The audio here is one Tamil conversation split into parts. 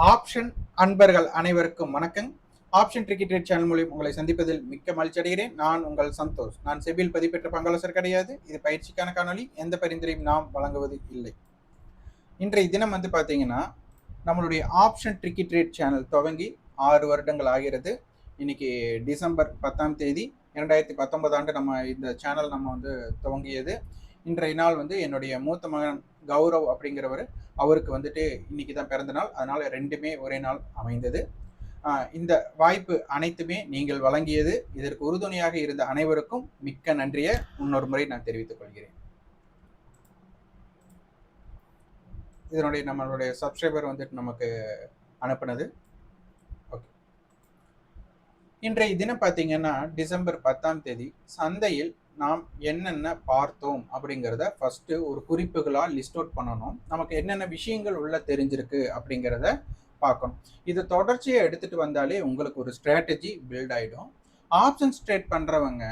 ஆப்ஷன் அன்பர்கள் அனைவருக்கும் வணக்கம். ஆப்ஷன் கிரிக்கெட் ரேட் சேனல் மூலியம் உங்களை சந்திப்பதில் மிக்க மகிழ்ச்சி அடைகிறேன். நான் உங்கள் சந்தோஷ். நான் செபில் பதிப்பெற்ற பங்காளசர் கிடையாது. இது பயிற்சிக்கான காணொலி எந்த பரிந்துரையும் நாம் வழங்குவது இல்லை. இன்றைய தினம் வந்து பார்த்தீங்கன்னா நம்மளுடைய ஆப்ஷன் கிரிக்கெட் ரேட் சேனல் துவங்கி ஆறு வருடங்கள் ஆகிறது. இன்னைக்கு டிசம்பர் பத்தாம் தேதி இரண்டாயிரத்தி பத்தொன்பது ஆண்டு நம்ம இந்த சேனல் நம்ம வந்து துவங்கியது. இன்றைய நாள் வந்து என்னுடைய மூத்த மகன் கௌரவ் அப்படிங்கிறவர் அவருக்கு வந்துட்டு இன்னைக்கு தான் பிறந்த நாள். அதனால ரெண்டுமே ஒரே நாள் அமைந்தது. இந்த வாய்ப்பு அனைத்துமே நீங்கள் வழங்கியது இதற்கு உறுதுணையாக இருந்த அனைவருக்கும் மிக்க நன்றியை இன்னொரு முறை நான் தெரிவித்துக் கொள்கிறேன். இதனுடைய நம்மளுடைய சப்ஸ்கிரைபர் வந்துட்டு நமக்கு அனுப்புனது. ஓகே. இன்றைய தினம் பார்த்தீங்கன்னா டிசம்பர் பத்தாம் தேதி சந்தையில் நாம் என்னென்ன பார்த்தோம் அப்படிங்கிறத ஃபஸ்ட்டு ஒரு குறிப்புகளாக லிஸ்ட் அவுட் பண்ணணும். நமக்கு என்னென்ன விஷயங்கள் உள்ள தெரிஞ்சிருக்கு அப்படிங்கிறத பார்க்கணும். இதை தொடர்ச்சியை எடுத்துகிட்டு வந்தாலே உங்களுக்கு ஒரு ஸ்ட்ராட்டஜி பில்ட் ஆகிடும் ஆப்ஷன்ஸ் ட்ரேட் பண்ணுறவங்க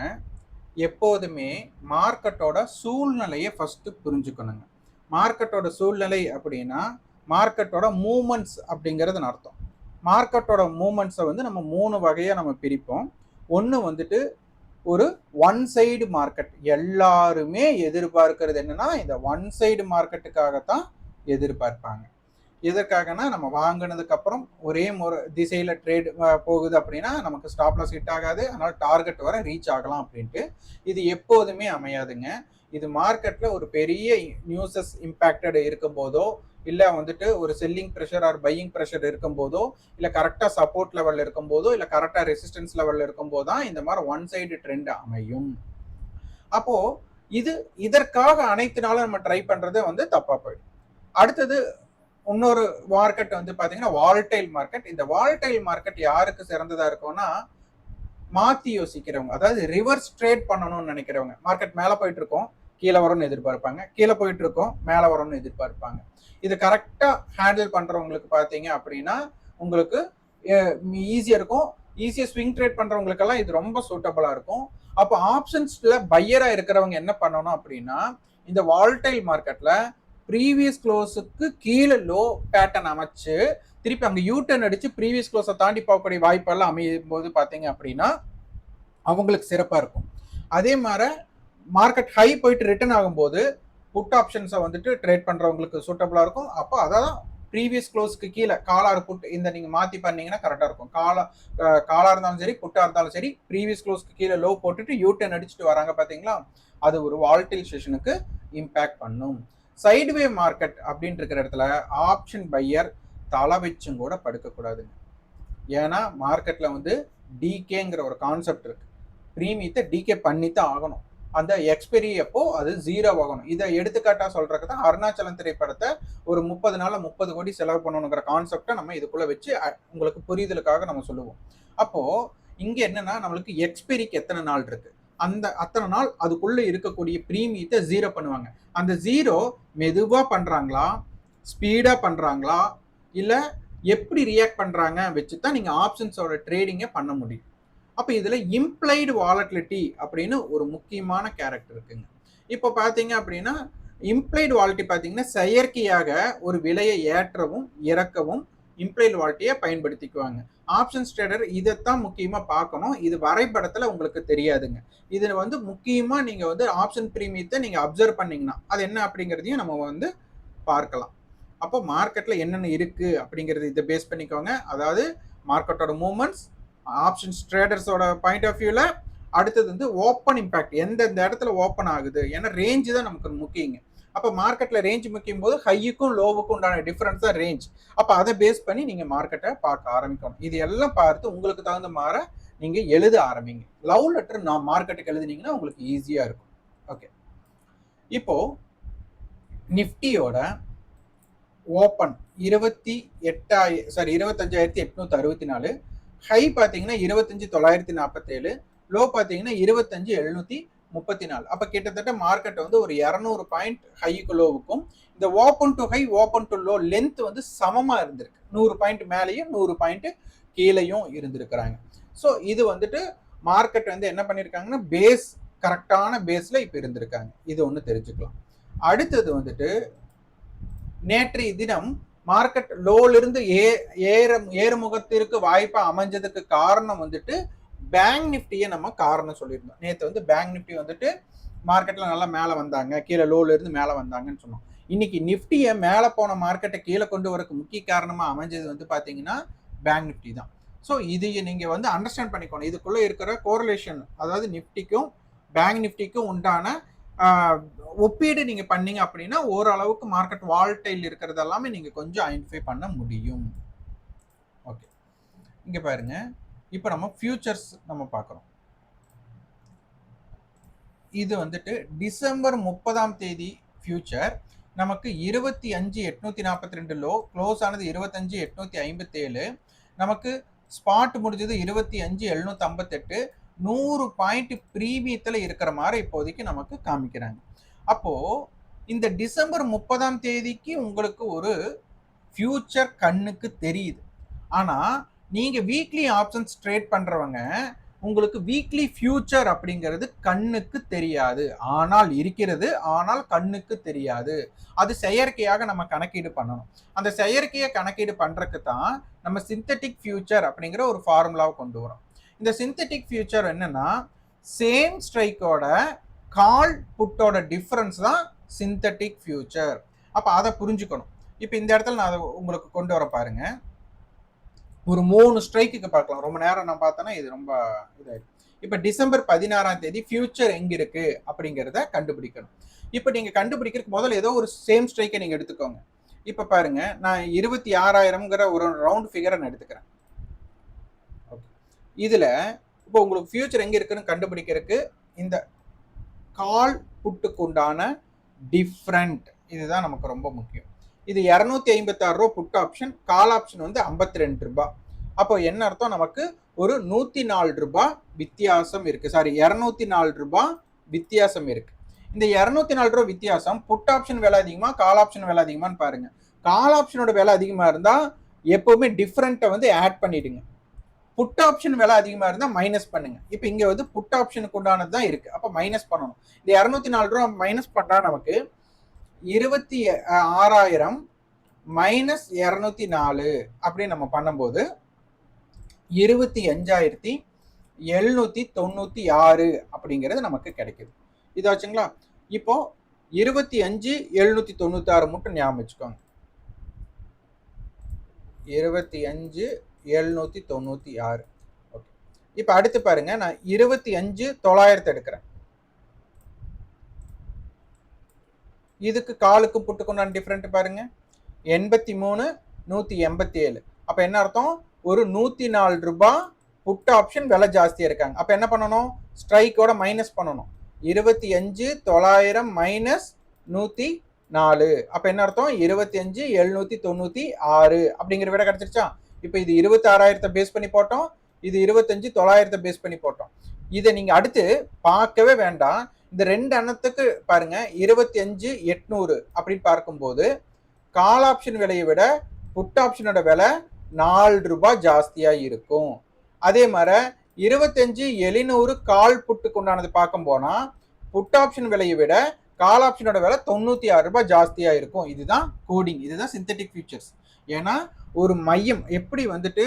எப்போதுமே மார்க்கெட்டோட சூழ்நிலையை ஃபஸ்ட்டு புரிஞ்சுக்கணுங்க. மார்க்கெட்டோட சூழ்நிலை அப்படின்னா மார்க்கெட்டோட மூமெண்ட்ஸ் அப்படிங்கிறது அர்த்தம். மார்க்கெட்டோட மூமெண்ட்ஸை வந்து நம்ம மூணு வகையாக நம்ம பிரிப்போம். ஒன்று வந்துட்டு ஒரு ஒன் சைடு மார்க்கெட் எல்லாருமே எதிர்பார்க்கறது என்னன்னா இந்த ஒன் சைடு மார்க்கெட்டுக்காகத்தான் எதிர்பார்ப்பாங்க. எதற்காகனா நம்ம வாங்கினதுக்கு அப்புறம் ஒரே முறை திசையில ட்ரேட் போகுது அப்படின்னா நமக்கு ஸ்டாப் லாஸ் ஹிட் ஆகாது. அதனால டார்கெட் வர ரீச் ஆகலாம் அப்படின்ட்டு. இது எப்போதுமே அமையாதுங்க. இது மார்க்கெட்ல ஒரு பெரிய நியூஸஸ் இம்பேக்டட் இருக்கும் போதோ இல்லை வந்துட்டு ஒரு selling pressure or buying pressure இருக்கும்போதோ இல்லை கரெக்டாக சப்போர்ட் லெவலில் இருக்கும் போதோ கரெக்டாக ரெசிஸ்டன்ஸ் லெவலில் இருக்கும்போது தான் இந்த மாதிரி ஒன் சைடு ட்ரெண்ட் அமையும். அப்போது இது இதற்காக அனைத்து நாளும் நம்ம ட்ரை பண்ணுறது வந்து தப்பாக போயிடும். அடுத்தது இன்னொரு மார்க்கெட் வந்து பார்த்தீங்கன்னா வால்டைல் மார்க்கெட் இந்த வால்டைல் மார்க்கெட் யாருக்கு சிறந்ததாக இருக்கும்னா மாற்றி யோசிக்கிறவங்க. அதாவது ரிவர்ஸ் ட்ரேட் பண்ணணும்னு நினைக்கிறவங்க. மார்க்கெட் மேலே போயிட்டு இருக்கோம் கீழே வரும்னு எதிர்பார்ப்பாங்க. கீழே போயிட்டு இருக்கோம் மேலே வரும்னு எதிர்பார்ப்பாங்க. இது கரெக்டாக ஹேண்டில் பண்ணுறவங்களுக்கு பார்த்தீங்க அப்படின்னா உங்களுக்கு ஈஸியாக இருக்கும். ஈஸியாக ஸ்விங் ட்ரேட் பண்ணுறவங்களுக்கெல்லாம் இது ரொம்ப சூட்டபுளாக இருக்கும். அப்போ ஆப்ஷன்ஸில் பையராக இருக்கிறவங்க என்ன பண்ணணும் அப்படின்னா இந்த வால்டைல் மார்க்கெட்டில் ப்ரீவியஸ் க்ளோஸுக்கு கீழே லோ பேட்டர்ன் அமைச்சு திருப்பி அங்கே யூட்டர்ன் அடிச்சு ப்ரீவியஸ் க்ளோஸை தாண்டி போகக்கூடிய வாய்ப்பெல்லாம் அமையும் போது பார்த்தீங்க அப்படின்னா அவங்களுக்கு சிறப்பாக இருக்கும். அதே மாதிரி மார்க்கெட் ஹை போயிட்டு ரிட்டர்ன் ஆகும்போது புட் ஆப்ஷன்ஸை வந்துட்டு ட்ரேட் பண்ணுறவங்களுக்கு சூட்டபுளாக இருக்கும். அப்போ அதான் ப்ரீவியஸ் க்ளோஸ்க்கு கீழே காலார் புட் இந்த நீங்கள் மாற்றி பண்ணீங்கன்னா கரெக்டாக இருக்கும். காலா காலாக இருந்தாலும் சரி புட்டாக இருந்தாலும் சரி ப்ரீவியஸ் க்ளோஸ்க்கு கீழே லோ போட்டுட்டு யூட்டர்ன் அடிச்சுட்டு வராங்க பார்த்தீங்களா அது ஒரு வால்டில் செஷனுக்கு இம்பேக்ட் பண்ணும். சைடுவே மார்க்கெட் அப்படின்ட்டு இருக்கிற இடத்துல ஆப்ஷன் பையர் தலை வச்சும் கூட படுக்கக்கூடாதுங்க ஏன்னா மார்க்கெட்டில் வந்து டிகேங்கிற ஒரு கான்செப்ட் இருக்குது ப்ரீமியத்தை டிகே பண்ணி தான் ஆகணும். அந்த எக்ஸ்பெரி அப்போ அது ஜீரோ ஆகணும். இதை எடுத்துக்காட்டா சொல்றதுக்கு தான் அருணாச்சலம் திரைப்படத்தை ஒரு முப்பது நாள் முப்பது கோடி செலவு பண்ணணுங்கிற கான்செப்டை நம்ம இதுக்குள்ள வச்சு உங்களுக்கு புரிதலுக்காக நம்ம சொல்லுவோம். அப்போ இங்க என்னன்னா நம்மளுக்கு எக்ஸ்பெரிக்கு எத்தனை நாள் இருக்கு? அந்த அத்தனை நாள் அதுக்குள்ள இருக்கக்கூடிய ப்ரீமியத்தை ஜீரோ பண்ணுவாங்க. அந்த ஜீரோ மெதுவா பண்றாங்களா? ஸ்பீடா பண்றாங்களா? இல்ல எப்படி ரியாக்ட் பண்றாங்க? வச்சு தான் நீங்க ஆப்ஷன்ஸோட ட்ரேடிங்கை பண்ண முடியும். அப்போ இதில் இம்ப்ளைடு வாலட்டிலிட்டி அப்படின்னு ஒரு முக்கியமான கேரக்டர் இருக்குங்க. இப்போ பார்த்தீங்க அப்படின்னா இம்ப்ளைடு வாலிட்டி பார்த்தீங்கன்னா செயற்கையாக ஒரு விலையை ஏற்றவும் இறக்கவும் இம்ப்ளைடு வாலிட்டியை பயன்படுத்திக்குவாங்க. ஆப்ஷன்ஸ் ட்ரேடர் இதைத்தான் முக்கியமாக பார்க்கணும். இது வரைபடத்தில் உங்களுக்கு தெரியாதுங்க. இதில் வந்து முக்கியமாக நீங்கள் வந்து ஆப்ஷன் ப்ரீமியத்தை நீங்கள் அப்சர்வ் பண்ணிங்கன்னா அது என்ன அப்படிங்கிறதையும் நம்ம வந்து பார்க்கலாம். அப்போ மார்க்கெட்டில் என்னென்ன இருக்குது அப்படிங்கிறது இதை பேஸ் பண்ணிக்கோங்க. அதாவது மார்க்கெட்டோட மூமெண்ட்ஸ் ஆப்ஷன்ஸ் ட்ரேடர்ஸோட பாயிண்ட் ஆஃப் வியூவில் அடுத்தது வந்து ஓப்பன் இம்பேக்ட் எந்தெந்த இடத்துல ஓப்பன் ஆகுது ஏன்னா ரேஞ்சு தான் நமக்கு முக்கியங்க. அப்போ மார்க்கெட்டில் ரேஞ்ச் முக்கியம் போது ஹையுக்கும் லோவுக்கும் உண்டான டிஃப்ரென்ஸ் தான் ரேஞ்ச் அப்போ அதை பேஸ் பண்ணி நீங்கள் மார்க்கெட்டை பார்க்க ஆரம்பிக்கணும். இது எல்லாம் பார்த்து உங்களுக்கு தகுந்த மாதிரி நீங்கள் எழுத ஆரம்பிங்க. லவ் லெட்டர் நான் மார்க்கெட்டுக்கு எழுதுனீங்கன்னா உங்களுக்கு ஈஸியாக இருக்கும். ஓகே இப்போ நிஃப்டியோட ஓப்பன் இருபத்தி எட்டாயிர சாரி இருபத்தஞ்சாயிரத்தி எட்நூத்தி அறுபத்தி நாலு ஹை பார்த்தீங்கன்னா இருபத்தஞ்சு தொள்ளாயிரத்தி நாற்பத்தேழு லோ பார்த்தீங்கன்னா இருபத்தஞ்சு எழுநூத்தி முப்பத்தி நாலு அப்போ கிட்டத்தட்ட மார்க்கெட் வந்து ஒரு இரநூறு பாயிண்ட் ஹைக்கு லோவுக்கும் இந்த open to high open to low length வந்து சமமாக இருந்திருக்கு. நூறு பாயிண்ட் மேலேயும் நூறு பாயிண்ட் கீழேயும் இருந்திருக்கிறாங்க. ஸோ இது வந்துட்டு மார்க்கெட் வந்து என்ன பண்ணியிருக்காங்கன்னா பேஸ் கரெக்டான பேஸில் இப்போ இருந்திருக்காங்க. இது ஒன்று தெரிஞ்சுக்கலாம். அடுத்தது வந்துட்டு நேற்றைய தினம் மார்க்கெட் லோலிருந்து ஏ ஏற ஏறுமுகத்திற்கு வாய்ப்பாக அமைஞ்சதுக்கு காரணம் வந்துட்டு பேங்க் நிஃப்டியை நம்ம காரணம் சொல்லியிருந்தோம். நேற்று வந்து பேங்க் நிஃப்டி வந்துட்டு மார்க்கெட்டில் நல்லா மேலே வந்தாங்க. கீழே லோல இருந்து மேலே வந்தாங்கன்னு சொன்னோம். இன்னைக்கு நிஃப்டியை மேலே போன மார்க்கெட்டை கீழே கொண்டு வரக்கு முக்கிய காரணமாக அமைஞ்சது வந்து பார்த்தீங்கன்னா பேங்க் நிஃப்டி தான். ஸோ இது நீங்கள் வந்து அண்டர்ஸ்டாண்ட் பண்ணிக்கணும் இதுக்குள்ளே இருக்கிற கோரிலேஷன் அதாவது நிஃப்டிக்கும் பேங்க் நிஃப்டிக்கும் உண்டான ஒப்பீடு நீங்க பண்ணீங்க அப்படின்னா ஓரளவுக்கு மார்க்கெட் வால்டைல் இருக்கிறது எல்லாமே நீங்க கொஞ்சம் ஐடென்டிஃபை பண்ண முடியும். ஓகே இங்க பாருங்க. இப்போ நம்ம ஃபியூச்சர்ஸ் நம்ம பார்க்குறோம். இது வந்துட்டு டிசம்பர் முப்பதாம் தேதி ஃபியூச்சர் நமக்கு இருபத்தி அஞ்சு எட்நூத்தி நாற்பத்தி ரெண்டு லோ க்ளோஸ் ஆனது இருபத்தஞ்சு எட்நூத்தி ஐம்பத்தேழு. நமக்கு ஸ்பாட் முடிஞ்சது இருபத்தி அஞ்சு எழுநூத்தி ஐம்பத்தெட்டு. நூறு பாயிண்ட் ப்ரீமியத்தில் இருக்கிற மாதிரி இப்போதைக்கு நமக்கு காமிக்கிறாங்க. அப்போது இந்த டிசம்பர் முப்பதாம் தேதிக்கு உங்களுக்கு ஒரு ஃபியூச்சர் கண்ணுக்கு தெரியுது. ஆனால் நீங்கள் வீக்லி ஆப்ஷன்ஸ் ட்ரேட் பண்ணுறவங்க உங்களுக்கு வீக்லி ஃபியூச்சர் அப்படிங்கிறது கண்ணுக்கு தெரியாது. ஆனால் இருக்கிறது ஆனால் கண்ணுக்கு தெரியாது. அது செயற்கையாக நம்ம கணக்கீடு பண்ணணும். அந்த செயற்கையை கணக்கீடு பண்ணுறதுக்கு தான் நம்ம சிந்தட்டிக் ஃபியூச்சர் அப்படிங்கிற ஒரு ஃபார்முலாவை கொண்டு வரோம் இந்த சிந்தட்டிக் ஃபியூச்சர் என்னன்னா சேம் ஸ்ட்ரைக்கோட கால் புட்டோட டிஃப்ரென்ஸ் தான் சிந்தட்டிக் ஃபியூச்சர் அப்போ அதை புரிஞ்சுக்கணும். இப்போ இந்த இடத்துல நான் அதை உங்களுக்கு கொண்டு வர பாருங்க. ஒரு மூணு ஸ்ட்ரைக்குக்கு பார்க்கலாம். ரொம்ப நேரம் நான் பார்த்தேன்னா இது ரொம்ப இதாகிடும் இப்போ டிசம்பர் பதினாறாம் தேதி ஃபியூச்சர் எங்கே இருக்கு அப்படிங்கிறத கண்டுபிடிக்கணும். இப்போ நீங்கள் கண்டுபிடிக்கிறதுக்கு முதல்ல ஏதோ ஒரு சேம் ஸ்ட்ரைக்கை நீங்கள் எடுத்துக்கோங்க. இப்போ பாருங்க நான் இருபத்தி ஆறாயிரம்ங்கிற ஒரு ரவுண்ட் ஃபிகரை நான் எடுத்துக்கிறேன். இதில் இப்போ உங்களுக்கு ஃபியூச்சர் எங்கே இருக்குன்னு கண்டுபிடிக்கிறதுக்கு இந்த கால் புட்டுக்கு உண்டான டிஃப்ரெண்ட் இதுதான் நமக்கு ரொம்ப முக்கியம். இது இரநூத்தி ஐம்பத்தாறு ரூபா புட் ஆப்ஷன் கால் ஆப்ஷன் வந்து ஐம்பத்தி ரெண்டு ரூபா. அப்போ என்ன அர்த்தம்? நமக்கு ஒரு நூற்றி நாலு ரூபாய் வித்தியாசம் இருக்குது சாரி இரநூத்தி நாலு ரூபா வித்தியாசம் இருக்குது இந்த இரநூத்தி நாலு ரூபா வித்தியாசம் புட் ஆப்ஷன் விலை அதிகமாக கால் ஆப்ஷன் விலை அதிகமான்னு பாருங்கள் கால் ஆப்ஷனோட விலை அதிகமாக இருந்தால் எப்போவுமே டிஃப்ரெண்ட்டை வந்து ஆட் பண்ணிடுங்க. புட் ஆப்ஷன் விலை அதிகமா இருந்தா மைனஸ் பண்ணுங்க. இப்போ இங்க வந்து புட் ஆப்ஷனுக்கு உண்டானது தான் இருக்கு. அப்ப மைனஸ் பண்ணணும். இந்த இரநூத்தி நாலு ரூபா மைனஸ் பண்ணா நமக்கு இருபத்தி ஆறாயிரம் மைனஸ் இரநூத்தி நாலு அப்படின்னு நம்ம பண்ணும்போது இருபத்தி அஞ்சாயிரத்தி எழுநூத்தி தொண்ணூத்தி ஆறு அப்படிங்கிறது நமக்கு கிடைக்குது. இதாச்சுங்களா இப்போ இருபத்தி அஞ்சு எழுநூத்தி தொண்ணூத்தி ஆறு மட்டும் ஞாபகம் வச்சுக்கோங்க. இருபத்தி அஞ்சு எழுநூற்றி தொண்ணூற்றி ஆறு. ஓகே இப்போ அடுத்து பாருங்கள் நான் இருபத்தி அஞ்சு தொள்ளாயிரத்தை எடுக்கிறேன். இதுக்கு காலுக்கு புட்டுக்குண்டான டிஃப்ரெண்ட் பாருங்க. எண்பத்தி மூணு நூற்றி எண்பத்தி ஏழு. அப்போ என்ன அர்த்தம்? ஒரு நூற்றி நாலு ரூபாய் புட் ஆப்ஷன் விலை ஜாஸ்தியாக இருக்காங்க. அப்போ என்ன பண்ணணும்? ஸ்ட்ரைக்கோட மைனஸ் பண்ணணும். இருபத்தி அஞ்சு தொள்ளாயிரம் மைனஸ் நூற்றி நாலு. அப்போ என்ன அர்த்தம்? இருபத்தி அஞ்சு எழுநூற்றி தொண்ணூற்றி ஆறு. அப்படிங்கிற விட கிடச்சிருச்சா? இப்போ இது இருபத்தி ஆறாயிரத்தை பேஸ் பண்ணி போட்டோம். இது இருபத்தஞ்சு தொள்ளாயிரத்தை பேஸ் பண்ணி போட்டோம். இதை நீங்கள் அடுத்து பார்க்கவே வேண்டாம். இந்த ரெண்டு அன்னத்துக்கு பாருங்க இருபத்தி அஞ்சு எட்நூறு அப்படின்னு பார்க்கும்போது கால் ஆப்ஷன் விலையை விட புட் ஆப்ஷனோட விலை நாலு ரூபாய் ஜாஸ்தியாக இருக்கும். அதே மாதிரி இருபத்தஞ்சு எழுநூறு கால் புட்டுக்கு உண்டானது பார்க்கும் போனா புட் ஆப்ஷன் விலையை விட கால் ஆப்ஷனோட விலை தொண்ணூற்றி ஆறு ரூபாய் ஜாஸ்தியாக இருக்கும். இதுதான் கோடிங் இதுதான் சிந்தட்டிக் ஃபியூச்சர்ஸ் ஏன்னா ஒரு மையம் எப்படி வந்துட்டு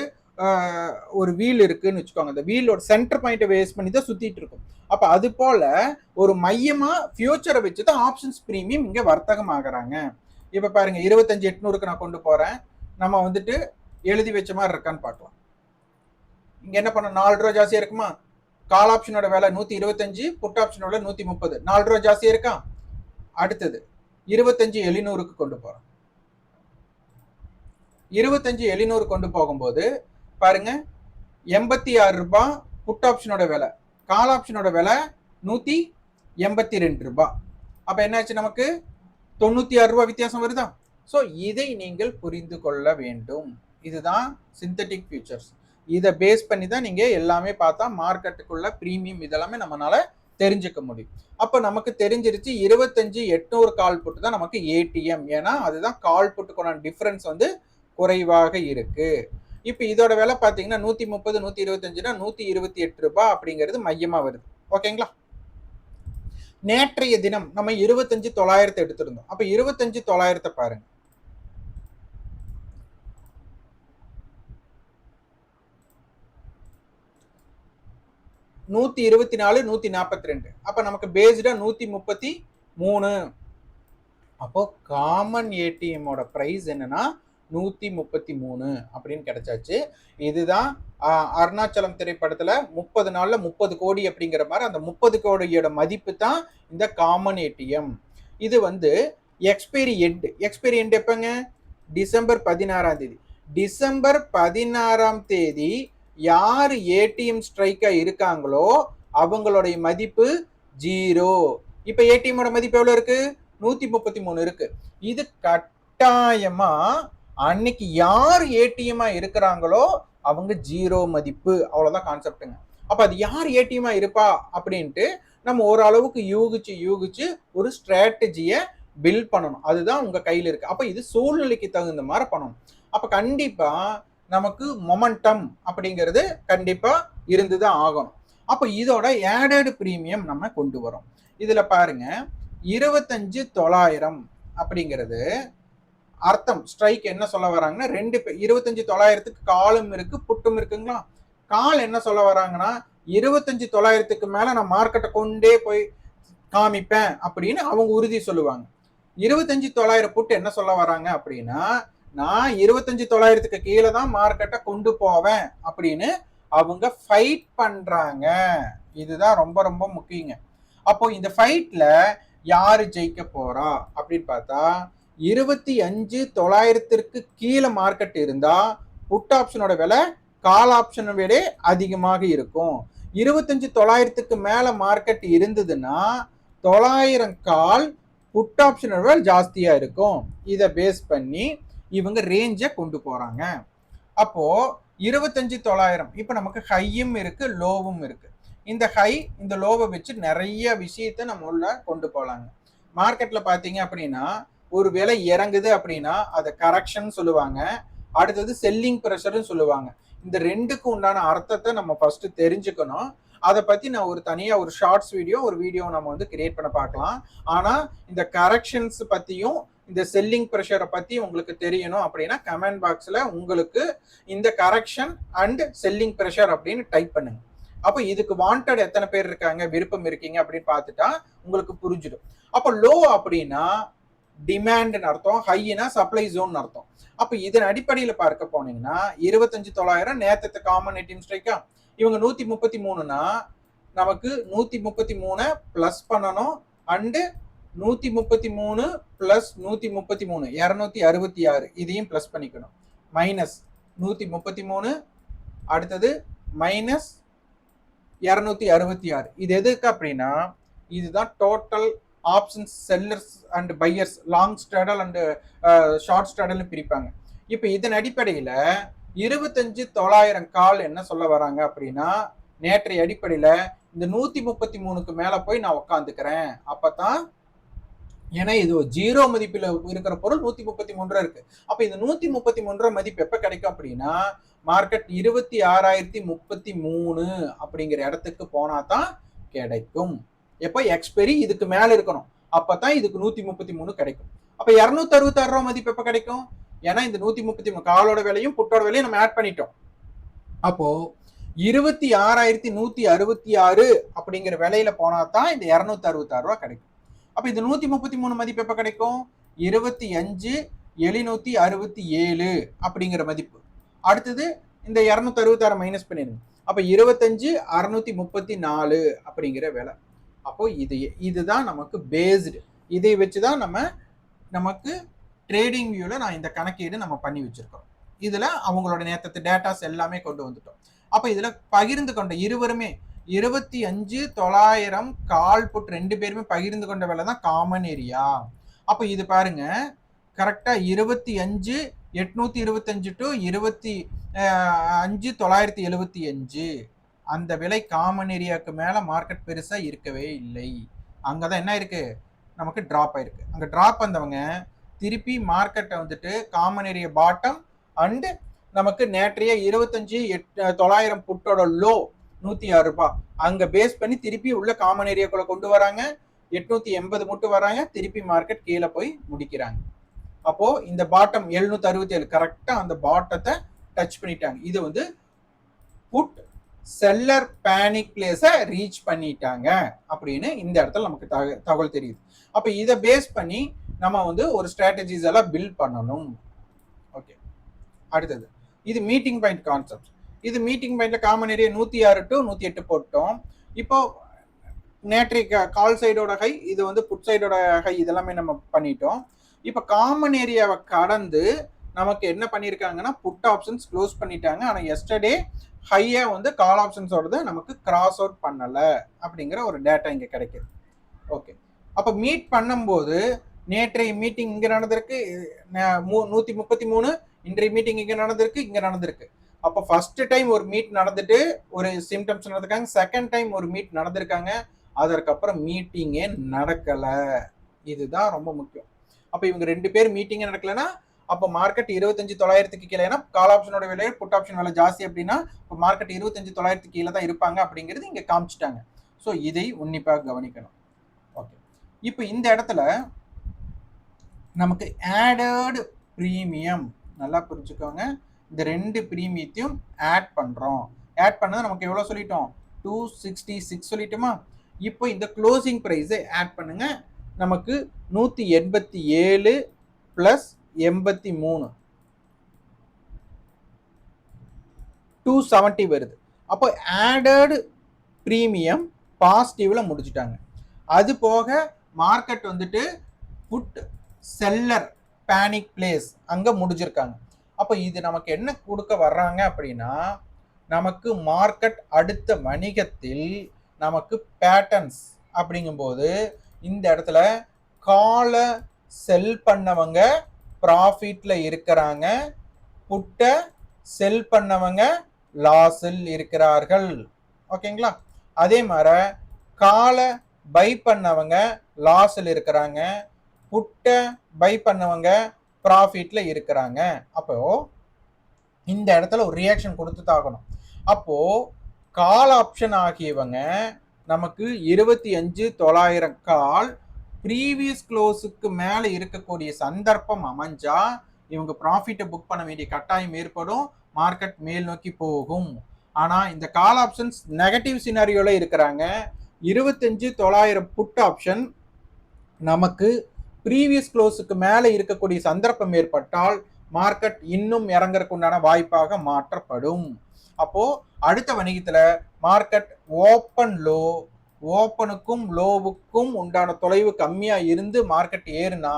ஒரு வீல் இருக்குன்னு வச்சுக்கோங்க. அந்த வீலோட சென்டர் பாயிண்ட்டை வேஸ்ட் பண்ணி தான் சுற்றிட்டு இருக்கும். அப்போ அது போல் ஒரு மையமாக ஃபியூச்சரை வச்சு தான் ஆப்ஷன்ஸ் ப்ரீமியம் இங்கே வர்த்தகம் ஆகிறாங்க இப்போ பாருங்க இருபத்தஞ்சி எட்நூறுக்கு நான் கொண்டு போகிறேன் நம்ம வந்துட்டு எழுதி வச்ச மாதிரி இருக்கான்னு பார்க்கலாம். இங்கே என்ன பண்ண நாலு ரூபா ஜாஸ்தியாக இருக்குமா? கால் ஆப்ஷனோட விலை நூற்றி இருபத்தஞ்சு புட் ஆப்ஷனோட நூற்றி முப்பது. நாலு ரூபா ஜாஸ்தியாக இருக்கா? அடுத்தது இருபத்தஞ்சி எழுநூறுக்கு கொண்டு போகிறோம் இருபத்தஞ்சு எழுநூறு கொண்டு போகும்போது பாருங்க எண்பத்தி ஆறு ரூபாய் புட் ஆப்ஷனோட விலை. கால் ஆப்ஷனோட விலை நூற்றி எண்பத்தி ரெண்டு ரூபாய் அப்போ என்னாச்சு நமக்கு? தொண்ணூற்றி ஆறு ரூபாய் வித்தியாசம் வருதா? ஸோ இதை நீங்கள் புரிந்து கொள்ள வேண்டும். இதுதான் சிந்தட்டிக் ஃபியூச்சர்ஸ் இதை பேஸ் பண்ணி தான் நீங்கள் எல்லாமே பார்த்தா மார்க்கெட்டுக்குள்ள ப்ரீமியம் இதெல்லாமே நம்மளால தெரிஞ்சுக்க முடியும். அப்போ நமக்கு தெரிஞ்சிருச்சு இருபத்தஞ்சு எட்நூறு கால் புட்டு தான் நமக்கு ஏடிஎம் ஏன்னா அதுதான் கால் புட்டுக்கான டிஃப்ரென்ஸ் வந்து குறைவாக இருக்கு. இப்போ இதோட விலை பார்த்தீங்கன்னா நூத்தி முப்பது நூற்றி இருபத்தஞ்சுனா நூற்றி இருபத்தி எட்டு ரூபாய் அப்படிங்கிறது மையமாக வருது. ஓகேங்களா? நேற்றைய தினம் நம்ம இருபத்தஞ்சு தொள்ளாயிரத்தை எடுத்திருந்தோம். அப்போ இருபத்தஞ்சு தொள்ளாயிரத்தை பாருங்க. நூற்றி இருபத்தி நாலு நூற்றி நாற்பத்தி ரெண்டு. அப்போ நமக்கு பேஸ்டாக நூற்றி முப்பத்தி மூணு. அப்போ காமன் ஏடிஎம்மோட ப்ரைஸ் என்னன்னா நூற்றி முப்பத்தி மூணு அப்படின்னு கிடைச்சாச்சு. இதுதான் அருணாச்சலம் திரைப்படத்தில் முப்பது நாளில் முப்பது கோடி அப்படிங்கிற மாதிரி அந்த முப்பது கோடியோட மதிப்பு தான் இந்த காமன் ஏடிஎம். இது வந்து எக்ஸ்பைரி எண்டு. எக்ஸ்பைரி எண்டு எப்போங்க? டிசம்பர் பதினாறாம் தேதி. டிசம்பர் பதினாறாம் தேதி யார் ஏடிஎம் ஸ்ட்ரைக்காக இருக்காங்களோ அவங்களுடைய மதிப்பு ஜீரோ. இப்போ ஏடிஎம்மோட மதிப்பு எவ்வளோ இருக்குது நூற்றி முப்பத்தி மூணு இருக்குது இது கட்டாயமாக அன்னைக்கு யார் ஏடிஎம்மா இருக்கிறாங்களோ அவங்க ஜீரோ மதிப்பு அவ்வளோதான் கான்செப்ட்டுங்க அப்போ அது யார் ஏடிஎம்மா இருப்பா அப்படின்ட்டு நம்ம ஓரளவுக்கு யூகிச்சு யூகிச்சு ஒரு ஸ்ட்ராட்டஜியை பில்ட் பண்ணணும். அதுதான் உங்கள் கையில் இருக்குது அப்போ இது சூழ்நிலைக்கு தகுந்த மாதிரி பண்ணணும். அப்போ கண்டிப்பாக நமக்கு மொமெண்டம் அப்படிங்கிறது கண்டிப்பாக இருந்து தான் ஆகணும். அப்போ இதோட ஏடேடு ப்ரீமியம் நம்ம கொண்டு வரோம். இதில் பாருங்க இருபத்தஞ்சு தொள்ளாயிரம் அப்படிங்கிறது அர்த்தம் ஸ்ட்ரைக் என்ன சொல்ல வராங்கன்னா ரெண்டு பேர் இருபத்தஞ்சு தொள்ளாயிரத்துக்கு காலும் இருக்கு புட்டும் இருக்குங்களா? கால் என்ன சொல்ல வராங்கன்னா இருபத்தஞ்சு தொள்ளாயிரத்துக்கு மேல நான் மார்க்கெட்டை கொண்டே போய் காமிப்பேன் அப்படின்னு அவங்க உறுதி சொல்லுவாங்க. இருபத்தஞ்சு தொள்ளாயிரம் புட்டு என்ன சொல்ல வராங்க அப்படின்னா நான் இருபத்தஞ்சு தொள்ளாயிரத்துக்கு கீழே தான் மார்க்கெட்டை கொண்டு போவேன் அப்படின்னு அவங்க ஃபைட் பண்றாங்க. இதுதான் ரொம்ப ரொம்ப முக்கியங்க. அப்போ இந்த ஃபைட்ல யாரு ஜெயிக்க போறா அப்படின்னு பார்த்தா இருபத்தி அஞ்சு தொள்ளாயிரத்திற்கு கீழே மார்க்கெட் இருந்தால் புட் ஆப்ஷனோட விலை கால் ஆப்ஷனை விட அதிகமாக இருக்கும். இருபத்தஞ்சு தொள்ளாயிரத்துக்கு மேலே மார்க்கெட் இருந்ததுன்னா தொள்ளாயிரம் கால் புட் ஆப்ஷனோட விலை ஜாஸ்தியாக இருக்கும். இதை பேஸ் பண்ணி இவங்க ரேஞ்சை கொண்டு போகிறாங்க அப்போது இருபத்தஞ்சு தொள்ளாயிரம் இப்போ நமக்கு ஹையும் இருக்குது லோவும் இருக்குது இந்த ஹை இந்த லோவை வச்சு நிறைய விஷயத்தை நம்ம உள்ள கொண்டு போகலாங்க மார்க்கெட்டில் பார்த்தீங்க அப்படின்னா ஒரு விலை இறங்குது அப்படின்னா அதை கரெக்ஷன் சொல்லுவாங்க. அடுத்தது செல்லிங் ப்ரெஷர்னு சொல்லுவாங்க. இந்த ரெண்டுக்கு உண்டான அர்த்தத்தை நம்ம ஃபர்ஸ்ட் தெரிஞ்சுக்கணும். அதை பத்தி நான் ஒரு தனியா ஒரு ஷார்ட்ஸ் வீடியோ ஒரு வீடியோ நம்ம வந்து கிரியேட் பண்ண பார்க்கலாம். ஆனா இந்த கரெக்ஷன்ஸ் பத்தியும் இந்த செல்லிங் ப்ரெஷரை பத்தி உங்களுக்கு தெரியணும் அப்படின்னா கமெண்ட் பாக்ஸ்ல உங்களுக்கு இந்த கரெக்ஷன் அண்ட் செல்லிங் ப்ரெஷர் அப்படின்னு டைப் பண்ணுங்க. அப்போ இதுக்கு வாண்டட் எத்தனை பேர் இருக்காங்க விருப்பம் இருக்கீங்க அப்படின்னு பார்த்துட்டா உங்களுக்கு புரிஞ்சிடும். அப்போ லோ அப்படின்னா டிமாண்ட்னு அர்த்தம் ஹையினா சப்ளை ஜோன் அர்த்தம். அப்போ இதன் அடிப்படையில் பார்க்க போனீங்கன்னா இருபத்தஞ்சு தொள்ளாயிரம் நேத்தத்து காமன் எயிட்டீன் ஸ்ட்ரைக்கா இவங்க நூற்றி முப்பத்தி மூணுனா நமக்கு நூற்றி முப்பத்தி மூணு ப்ளஸ் பண்ணணும் அண்டு நூற்றி முப்பத்தி மூணு ப்ளஸ் நூற்றி முப்பத்தி மூணு இரநூத்தி அறுபத்தி ஆறு இதையும் ப்ளஸ் பண்ணிக்கணும். மைனஸ் நூற்றி முப்பத்தி மூணு அடுத்தது மைனஸ் இரநூத்தி அறுபத்தி ஆறு. இது எதுக்கு அப்படின்னா இதுதான் total options sellers and buyers long straddle and short ஸ்ட்ரடல்னு பிரிப்பாங்க. இப்போ இதன் அடிப்படையில் இருபத்தஞ்சு தொள்ளாயிரம் கால் என்ன சொல்ல வராங்க அப்படின்னா நேற்றைய அடிப்படையில் இந்த நூற்றி முப்பத்தி மூணுக்கு மேலே போய் நான் உட்காந்துக்கிறேன் அப்பதான் ஏன்னா இது ஜீரோ மதிப்பில் இருக்கிற பொருள் நூற்றி முப்பத்தி மூன்று இருக்கு. அப்போ இந்த நூற்றி முப்பத்தி மூன்று மதிப்பு எப்போ கிடைக்கும் அப்படின்னா மார்க்கெட் இருபத்தி ஆறாயிரத்தி முப்பத்தி மூணு அப்படிங்கிற இடத்துக்கு போனால் தான் கிடைக்கும். எப்போ எக்ஸ்பெரி இதுக்கு மேலே இருக்கணும். அப்போ தான் இதுக்கு நூற்றி முப்பத்தி மூணு கிடைக்கும். அப்போ இரநூத்தி அறுபத்தாறு ரூபா மதிப்பு எப்போ கிடைக்கும்? ஏன்னா இந்த நூற்றி முப்பத்தி மூணு காலோட விலையும் புட்டோட விலையும் நம்ம ஆட் பண்ணிட்டோம். அப்போது இருபத்தி ஆறாயிரத்தி நூற்றி அறுபத்தி ஆறு அப்படிங்கிற விலையில போனா தான் இந்த இரநூத்தி அறுபத்தாறு ரூபா கிடைக்கும். அப்போ இந்த நூற்றி முப்பத்தி மூணு மதிப்பு எப்போ கிடைக்கும்? இருபத்தி அஞ்சு எழுநூத்தி அறுபத்தி ஏழு அப்படிங்கிற மதிப்பு. அடுத்தது இந்த இரநூத்தி அறுபத்தாறு மைனஸ் பண்ணிடுங்க. அப்போ இருபத்தஞ்சு அறுநூத்தி முப்பத்தி நாலு அப்படிங்கிற விலை. அப்போ இது இதுதான் நமக்கு பேஸ்டு இதை வச்சு தான் நம்ம நமக்கு ட்ரேடிங் வியூவில் நான் இந்த கணக்கீடு நம்ம பண்ணி வச்சுருக்கோம் இதில் அவங்களோட நேற்றத்து டேட்டாஸ் எல்லாமே கொண்டு வந்துட்டோம். அப்போ இதில் பகிர்ந்து கொண்ட இருவருமே இருபத்தி அஞ்சு தொள்ளாயிரம் கால் புட் ரெண்டு பேருமே பகிர்ந்து கொண்ட வேலை தான் காமன் ஏரியா அப்போ இது பாருங்க கரெக்டாக இருபத்தி அஞ்சு எட்நூற்றி இருபத்தஞ்சு டு இருபத்தி அஞ்சு தொள்ளாயிரத்தி எழுபத்தி அஞ்சு அந்த விலை காமன் ஏரியாவுக்கு மேலே மார்க்கெட் பெருசாக இருக்கவே இல்லை. அங்கே தான் என்ன இருக்குது நமக்கு ட்ராப் ஆயிருக்கு. அங்கே ட்ராப் வந்தவங்க திருப்பி மார்க்கெட்டை வந்துட்டு காமன் ஏரியா பாட்டம் அண்டு நமக்கு நேற்றைய இருபத்தஞ்சி எட் தொள்ளாயிரம் புட்டோட லோ நூற்றி ஆறு ரூபாய் அங்கே பேஸ் பண்ணி திருப்பி உள்ள காமன் ஏரியாக்குள்ள கொண்டு வராங்க. எட்நூற்றி எண்பது மட்டும் வராங்க. திருப்பி மார்க்கெட் கீழே போய் முடிக்கிறாங்க. அப்போது இந்த பாட்டம் எழுநூற்றி அறுபத்தி ஏழு கரெக்டாக அந்த பாட்டத்தை டச் பண்ணிட்டாங்க. இது வந்து புட் செல்லர் பேனிக் பிளேஸை ரீச் பண்ணிட்டாங்க அப்படின்னு இந்த இடத்துல நமக்கு தக- தகவல் தெரியுது. அப்போ இதை பேஸ் பண்ணி நம்ம வந்து ஒரு ஸ்ட்ராட்டஜிஸ் எல்லாம் பில்ட் பண்ணணும். ஓகே அடுத்தது இது மீட்டிங் பாயிண்ட் கான்செப்ட் இது மீட்டிங் பாயிண்ட்ல காமன் ஏரியா நூத்தி ஆறு டு நூத்தி எட்டு போட்டோம். இப்போ நேற்றைக்கு கால் சைடோட ஹை இது வந்து புட் சைடோட ஹை இதெல்லாமே நம்ம பண்ணிட்டோம். இப்போ காமன் ஏரியாவை கடந்து நமக்கு என்ன பண்ணியிருக்காங்கன்னா புட் ஆப்ஷன்ஸ் க்ளோஸ் பண்ணிட்டாங்க. ஆனால் எஸ்டர்டே ஹையே வந்து கால் ஆப்ஷன்ஸோடது நமக்கு கிராஸ் அவுட் பண்ணலை அப்படிங்கிற ஒரு டேட்டா இங்கே கிடைக்கிது. ஓகே அப்போ மீட் பண்ணும்போது நேற்றைய மீட்டிங் இங்கே நடந்திருக்கு நூற்றி முப்பத்தி மூணு இன்றைய மீட்டிங் இங்கே நடந்திருக்கு இங்கே நடந்திருக்கு. அப்போ ஃபர்ஸ்ட் டைம் ஒரு மீட் நடந்துட்டு ஒரு சிம்டம்ஸ் நடந்திருக்காங்க செகண்ட் டைம் ஒரு மீட் நடந்திருக்காங்க அதற்கப்புறம் மீட்டிங்கே நடக்கலை. இதுதான் ரொம்ப முக்கியம். அப்போ இவங்க ரெண்டு பேர் மீட்டிங்கே நடக்கலைன்னா அப்போ மார்க்கெட் இருபத்தஞ்சு தொள்ளாயிரத்துக்கு கீழே. ஏன்னா கால் ஆப்ஷனோட விலை புட் ஆப்ஷன் விலை ஜாஸ்தி அப்படின்னா இப்போ மார்க்கெட் இருபத்தஞ்சு தொள்ளாயிரத்துக்கு கீழே தான் இருப்பாங்க அப்படிங்கிறது இங்கே காமிச்சிட்டாங்க. ஸோ இதை உன்னிப்பாக கவனிக்கணும். ஓகே இப்போ இந்த இடத்துல நமக்கு ஆடட் ப்ரீமியம் நல்லா புரிஞ்சுக்கோங்க. இந்த ரெண்டு ப்ரீமியத்தையும் ஆட் பண்ணுறோம் ஆட் பண்ணது நமக்கு எவ்வளோ சொல்லிட்டோம்? டூ சிக்ஸ்டி சிக்ஸ் சொல்லிட்டோமா? இப்போ இந்த க்ளோசிங் ப்ரைஸை ஆட் பண்ணுங்க. நமக்கு நூற்றி எண்பத்தி ஏழு ப்ளஸ் எண்பத்தி மூணு. டூ செவன்ட்டி வருது. அப்போ ஆடட் ப்ரீமியம் பாசிட்டிவில் முடிச்சிட்டாங்க. அது போக மார்க்கெட் வந்துட்டு புட் செல்லர் பேனிக் பிளேஸ் அங்கே முடிஞ்சிருக்காங்க அப்போ இது நமக்கு என்ன கொடுக்க வர்றாங்க அப்படின்னா நமக்கு மார்க்கெட் அடுத்த வணிகத்தில் நமக்கு பேட்டர்ன்ஸ் அப்படிங்கும்போது இந்த இடத்துல காலை செல் பண்ணவங்க ப்ராஃபிட்டில் இருக்கிறாங்க. புட்டை செல் பண்ணவங்க லாஸில் இருக்கிறார்கள். ஓகேங்களா? அதே மாதிரி காலை பை பண்ணவங்க லாஸில் இருக்கிறாங்க. புட்டை பை பண்ணவங்க ப்ராஃபிட்டில் இருக்கிறாங்க. அப்போ இந்த இடத்துல ஒரு ரியாக்ஷன் கொடுத்து தாக்கணும் அப்போது கால் ஆப்ஷன் ஆகியவங்க நமக்கு இருபத்தி அஞ்சு தொள்ளாயிரம் கால் ப்ரீவியஸ் க்ளோஸுக்கு மேலே இருக்கக்கூடிய சந்தர்ப்பம் அமைஞ்சா இவங்க ப்ராஃபிட்டை புக் பண்ண வேண்டிய கட்டாயம் ஏற்படும் மார்க்கெட் மேல் நோக்கி போகும். ஆனால் இந்த கால் ஆப்ஷன்ஸ் நெகட்டிவ் சினாரியோவில் இருக்கிறாங்க. இருபத்தஞ்சு தொள்ளாயிரம் புட் ஆப்ஷன் நமக்கு ப்ரீவியஸ் க்ளோஸுக்கு மேலே இருக்கக்கூடிய சந்தர்ப்பம் ஏற்பட்டால் மார்க்கெட் இன்னும் இறங்கறதுக்கு உண்டான வாய்ப்பாக மாற்றப்படும். அப்போ அடுத்த வணிகத்தில் மார்க்கெட் ஓப்பன் லோ ஓப்பனுக்கும் லோவுக்கும் உண்டான தொலைவு கம்மியா இருந்து மார்க்கெட் ஏறுனா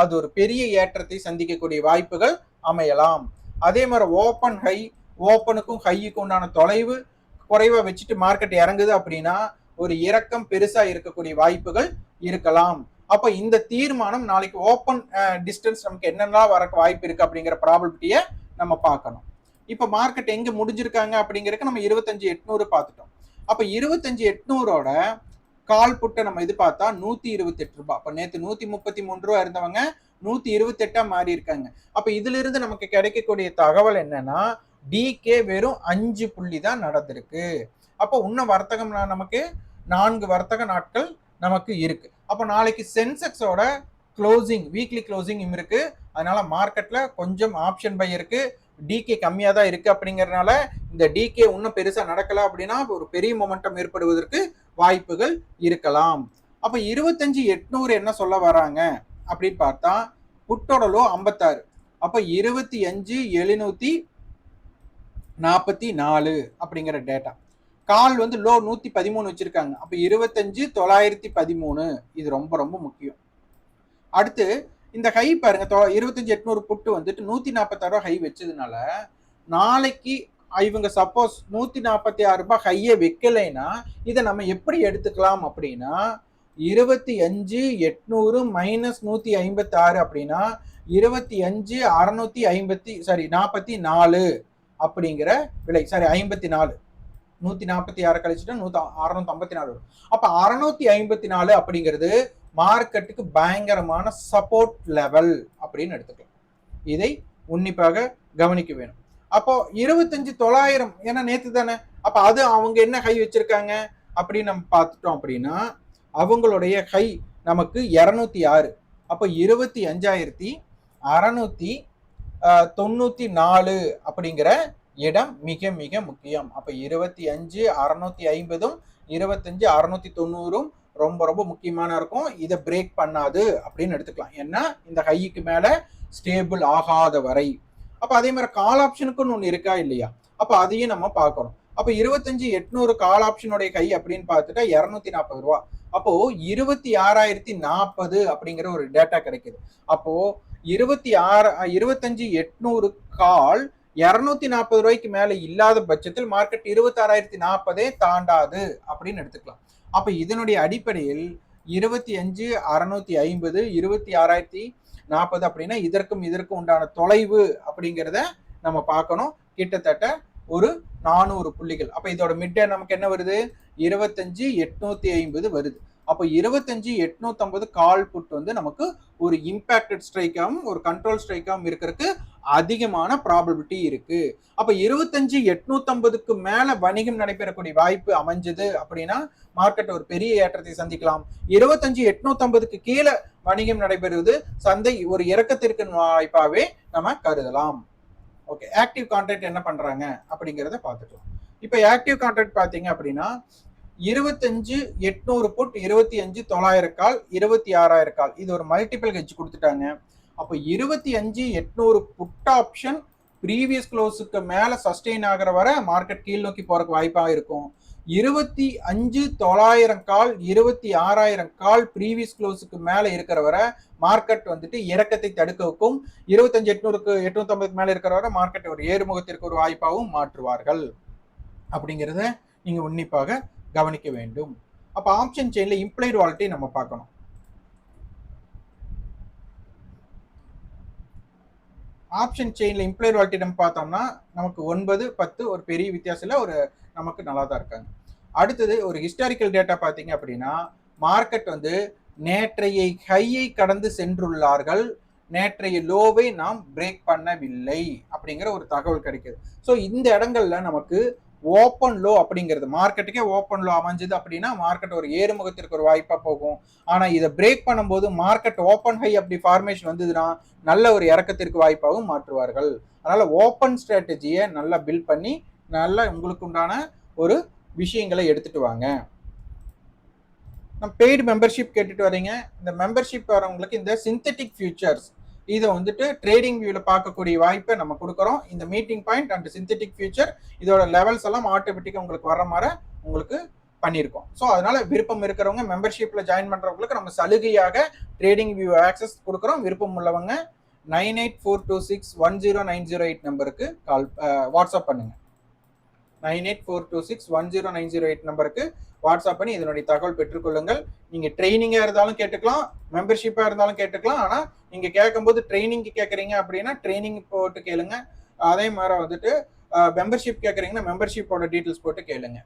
அது ஒரு பெரிய ஏற்றத்தை சந்திக்கக்கூடிய வாய்ப்புகள் அமையலாம். அதே மாதிரி ஓப்பன் ஹை ஓப்பனுக்கும் ஹையுக்கும் உண்டான தொலைவு குறைவா வச்சுட்டு மார்க்கெட் இறங்குது அப்படின்னா ஒரு இறக்கம் பெருசா இருக்கக்கூடிய வாய்ப்புகள் இருக்கலாம். அப்ப இந்த தீர்மானம் நாளைக்கு ஓப்பன் டிஸ்டன்ஸ் நமக்கு என்னெல்லாம் வர வாய்ப்பு இருக்கு அப்படிங்கிற ப்ராபபிலிட்டியை நம்ம பார்க்கணும். இப்போ மார்க்கெட் எங்க முடிஞ்சிருக்காங்க அப்படிங்கறக்கு நம்ம இருபத்தஞ்சு எட்நூறு பார்த்துட்டோம். அப்ப இருபத்தஞ்சு எட்நூறோட கால் புட்டை நம்ம இது பார்த்தா நூத்தி இருபத்தி எட்டு ரூபாய் அப்ப நேத்து நூத்தி முப்பத்தி மூணு ரூபா இருந்தவங்க நூத்தி இருபத்தி எட்டா மாறி இருக்காங்க. அப்ப இதுல இருந்து நமக்கு கிடைக்கக்கூடிய தகவல் என்னன்னா டிகே வெறும் அஞ்சு புள்ளி தான் நடந்திருக்கு. அப்போ இன்னும் வர்த்தகம் நமக்கு நான்கு வர்த்தக நாட்கள் நமக்கு இருக்கு. அப்போ நாளைக்கு சென்செக்ஸோட க்ளோசிங் வீக்லி க்ளோசிங் இருக்கு. அதனால மார்க்கெட்ல கொஞ்சம் ஆப்ஷன் பை இருக்கு. டிகே கம்மியாக தான் இருக்குது அப்படிங்கிறதுனால இந்த டிகே இன்னும் பெருசாக நடக்கலை அப்படின்னா ஒரு பெரிய மொமெண்டம் ஏற்படுவதற்கு வாய்ப்புகள் இருக்கலாம். அப்போ இருபத்தஞ்சி எட்நூறு என்ன சொல்ல வராங்க? அப்படின்னு பார்த்தா புட்டோட லோ ஐம்பத்தாறு. அப்போ இருபத்தி அஞ்சு எழுநூற்றி நாற்பத்தி நாலு அப்படிங்கிற டேட்டா கால் வந்து லோ நூற்றி பதிமூணு வச்சுருக்காங்க. அப்போ இருபத்தஞ்சு தொள்ளாயிரத்தி பதிமூணு. இது ரொம்ப ரொம்ப முக்கியம். அடுத்து இந்த ஹை பாருங்க தொ- இருபத்தஞ்சு எட்நூறு புட்டு வந்துட்டு நூத்தி நாற்பத்தாறு ரூபாய் ஹை வச்சதுனால நாளைக்கு இவங்க சப்போஸ் நூத்தி நாற்பத்தி ஆறு ரூபாய் ஹையே வைக்கலைன்னா இதை நம்ம எப்படி எடுத்துக்கலாம் அப்படின்னா இருபத்தி அஞ்சு எட்நூறு மைனஸ் நூத்தி ஐம்பத்தி ஆறு அப்படின்னா இருபத்தி அஞ்சு அறுநூத்தி ஐம்பத்தி சாரி நாற்பத்தி நாலு அப்படிங்கிற விலை. சாரி ஐம்பத்தி நாலு நூத்தி நாற்பத்தி ஆறு கழிச்சுட்டா நூத்தி அறுநூத்தி ஐம்பத்தி நாலு வரும். அப்ப அறுநூத்தி ஐம்பத்தி நாலு அப்படிங்கிறது மார்க்கெட்டுக்கு பயங்கரமான சப்போர்ட் லெவல் அப்படின்னு எடுத்துக்கலாம். இதை உன்னிப்பாக கவனிக்க வேணும். அப்போ இருபத்தஞ்சு தொள்ளாயிரம் ஏன்னா நேற்று தானே? அப்ப அது அவங்க என்ன ஹை வச்சிருக்காங்க? அப்படின்னு நம்ம பார்த்துட்டோம் அப்படின்னா அவங்களுடைய ஹை நமக்கு இரநூத்தி ஆறு. அப்போ இருபத்தி அஞ்சாயிரத்தி அறநூத்தி தொண்ணூத்தி நாலு அப்படிங்கிற இடம் மிக மிக முக்கியம். அப்ப இருபத்தி அஞ்சு அறநூத்தி ஐம்பதும் இருபத்தஞ்சு அறநூத்தி தொண்ணூறும் ரொம்ப ரொம்ப முக்கியமான இருக்கும். இதை பிரேக் பண்ணாது அப்படின்னு எடுத்துக்கலாம். ஏன்னா இந்த ஹைக்கு மேலே ஸ்டேபிள் ஆகாத வரை. அப்போ அதே மாதிரி கால் ஆப்ஷனுக்குன்னு ஒன்று இருக்கா இல்லையா? அப்போ அதையும் நம்ம பார்க்கணும். அப்போ இருபத்தஞ்சு எட்நூறு கால் ஆப்ஷனுடைய கை அப்படின்னு பார்த்துட்டா இரநூத்தி நாற்பது ரூபா. அப்போ இருபத்தி ஆறாயிரத்தி நாற்பது அப்படிங்கிற ஒரு டேட்டா கிடைக்குது. அப்போ இருபத்தி ஆறு இருபத்தஞ்சு எட்நூறு கால் இரநூத்தி நாற்பது ரூபாய்க்கு மேலே இல்லாத பட்சத்தில் மார்க்கெட் இருபத்தாறாயிரத்தி நாற்பதே தாண்டாது அப்படின்னு எடுத்துக்கலாம். அப்போ இதனுடைய அடிப்படையில் இருபத்தி அஞ்சு அறநூத்தி ஐம்பது இருபத்தி ஆறாயிரத்தி நாற்பது அப்படின்னா இதற்கும் இதற்கும் உண்டான தொலைவு அப்படிங்கிறத நம்ம பார்க்கணும். கிட்டத்தட்ட ஒரு நானூறு புள்ளிகள். அப்போ இதோட மிட் நமக்கு என்ன வருது? இருபத்தஞ்சு எட்நூத்தி ஐம்பது வருது. அப்போ இருபத்தஞ்சு எட்நூத்தம்பது கால் புட் வந்து நமக்கு ஒரு இம்பேக்டட் ஸ்ட்ரைக்காகவும் ஒரு கண்ட்ரோல் ஸ்ட்ரைக்காகவும் இருக்கிறதுக்கு அதிகமான ப்ராபபிலிட்டி இருக்கு. அப்ப இருபத்தஞ்சு எட்நூத்தம்பதுக்கு மேல வணிகம் நடைபெறக்கூடிய வாய்ப்பு அமைஞ்சது அப்படின்னா மார்க்கெட் ஒரு பெரிய ஏற்றத்தை சந்திக்கலாம். இருபத்தஞ்சு எட்நூத்தம்பதுக்கு கீழே வணிகம் நடைபெறுவது சந்தை ஒரு இறக்கத்திற்கு வாய்ப்பாவே நம்ம கருதலாம். ஓகே ஆக்டிவ் கான்ட்ராக்ட் என்ன பண்றாங்க அப்படிங்கிறத பார்த்துக்கலாம். இப்போ ஆக்டிவ் கான்ட்ராக்ட் பார்த்தீங்க அப்படின்னா இருபத்தஞ்சு எட்நூறு புட் இருபத்தி அஞ்சு தொள்ளாயிரம் கால் இருபத்தி ஆறாயிரம் கால். இது ஒரு மல்டிபிள் ஹெச் கொடுத்துட்டாங்க. அப்போ இருபத்தி அஞ்சு எட்நூறு புட் ஆப்ஷன் ப்ரீவியஸ் க்ளோஸுக்கு மேலே சஸ்டெயின் ஆகிற வரை மார்க்கெட் கீழ் நோக்கி போகிறக்கு வாய்ப்பாக இருக்கும். இருபத்தி அஞ்சு தொள்ளாயிரம் கால் இருபத்தி ஆறாயிரம் கால் ப்ரீவியஸ் க்ளோஸுக்கு மேலே இருக்கிற வரை மார்க்கெட் வந்துட்டு இறக்கத்தை தடுக்க வைக்கும் இருபத்தஞ்சு எட்நூறுக்கு எட்நூத்தம்பதுக்கு மேலே இருக்கிற வரை மார்க்கெட் ஒரு ஏறுமுகத்திற்கு ஒரு வாய்ப்பாகவும் மாற்றுவார்கள். அப்படிங்கிறத நீங்கள் உன்னிப்பாக கவனிக்க வேண்டும். அப்போ ஆப்ஷன் செயினில் இம்ப்ளைடு வாலிட்டி நம்ம பார்க்கணும். ஆப்ஷன் செயின்ல இம்ப்ளைடு வாலிட்டி பார்த்தோம்னா நமக்கு ஒன்பது பத்து ஒரு பெரிய வித்தியாசத்தில் ஒரு நமக்கு நல்லா தான் இருக்காங்க. அடுத்தது ஒரு ஹிஸ்டாரிக்கல் டேட்டா பார்த்தீங்க அப்படின்னா மார்க்கெட் வந்து நேற்றைய ஹையை கடந்து சென்றுள்ளார்கள். நேற்றைய லோவை நாம் பிரேக் பண்ணவில்லை அப்படிங்கிற ஒரு தகவல் கிடைக்குது. ஸோ இந்த இடங்கள்ல நமக்கு ஓப்பன் லோ அப்படிங்கிறது. மார்க்கெட்டுக்கே ஓப்பன் லோ அமைஞ்சது அப்படின்னா மார்க்கெட் ஒரு ஏறுமுகத்திற்கு ஒரு வாய்ப்பாக போகும். ஆனால் இதை பிரேக் பண்ணும்போது மார்க்கெட் ஓப்பன் ஹை அப்படி ஃபார்மேஷன் வந்ததுன்னா நல்ல ஒரு இறக்கத்திற்கு வாய்ப்பாகவும் மாற்றுவார்கள். அதனால் ஓப்பன் ஸ்ட்ராட்டஜியை நல்லா பில்ட் பண்ணி நல்லா உங்களுக்கு உண்டான ஒரு விஷயங்களை எடுத்துகிட்டு வாங்க. நம்ம பெய்டு மெம்பர்ஷிப் கேட்டுட்டு வரீங்க இந்த மெம்பர்ஷிப் வரவங்களுக்கு இந்த சிந்தட்டிக் ஃபியூச்சர்ஸ் இதை வந்துட்டு ட்ரேடிங் வியூவில் பார்க்கக்கூடிய வாய்ப்பை நம்ம கொடுக்குறோம். இந்த meeting point and synthetic future இதோட லெவல்ஸ் எல்லாம் ஆட்டோமேட்டிக்காக உங்களுக்கு வர மாதிரி உங்களுக்கு பண்ணியிருக்கோம். ஸோ அதனால விருப்பம் இருக்கிறவங்க மெம்பர்ஷிப்பில் ஜாயின் பண்ணுறவங்களுக்கு நம்ம சலுகையாக ட்ரேடிங் வியூ ஆக்சஸ் கொடுக்குறோம். விருப்பம் உள்ளவங்க nine eight four two six one zero nine zero eight நம்பருக்கு கால் வாட்ஸ்அப் பண்ணுங்கள் nine eight four two six one zero nine zero eight நம்பருக்கு வாட்ஸ்அப் பண்ணி இதனுடைய தகவல் பெற்றுக்கொள்ளுங்கள். நீங்கள் ட்ரைனிங்காக இருந்தாலும் கேட்டுக்கலாம் மெம்பர்ஷிப்பாக இருந்தாலும் கேட்டுக்கலாம் ஆனால் நீங்கள் கேட்கும்போது ட்ரைனிங்க்கு கேட்குறீங்க அப்படின்னா ட்ரைனிங் போட்டு கேளுங்க. அதே மாதிரி வந்துட்டு மெம்பர்ஷிப் கேட்குறீங்கன்னா மெம்பர்ஷிப்போட டீட்டெயில்ஸ் போட்டு கேளுங்க.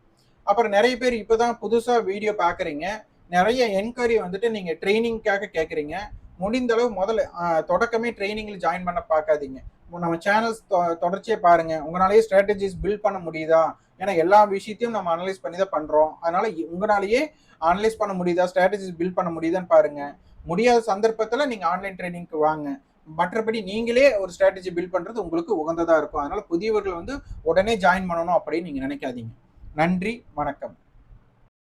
அப்புறம் நிறைய பேர் இப்போ தான் புதுசாக வீடியோ பார்க்குறீங்க நிறைய என்கொயரி வந்துட்டு நீங்கள் ட்ரைனிங்காக கேட்குறீங்க. முடிந்தளவு முதல்ல தொடக்கமே ட்ரைனிங்கில் ஜாயின் பண்ண பார்க்காதீங்க. நம்ம சேனல்ஸ் தொடர்ச்சியை பாருங்க. உங்களாலேயே ஸ்ட்ராட்டஜிஸ் பில்ட் பண்ண முடியுதா? ஏன்னா எல்லா விஷயத்தையும் நம்ம அனலைஸ் பண்ணி தான் பண்றோம். அதனால உங்களாலேயே அனலைஸ் பண்ண முடியுதா? ஸ்ட்ராட்டஜிஸ் பில்ட் பண்ண முடியுதான்னு பாருங்க. முடியாத சந்தர்ப்பத்தில் நீங்க ஆன்லைன் ட்ரைனிங்க்கு வாங்க. மற்றபடி நீங்களே ஒரு ஸ்ட்ராட்டஜி பில்ட் பண்றது உங்களுக்கு உகந்ததா இருக்கும். அதனால புதியவர்கள் வந்து உடனே ஜாயின் பண்ணணும் அப்படின்னு நீங்க நினைக்காதீங்க. நன்றி வணக்கம்.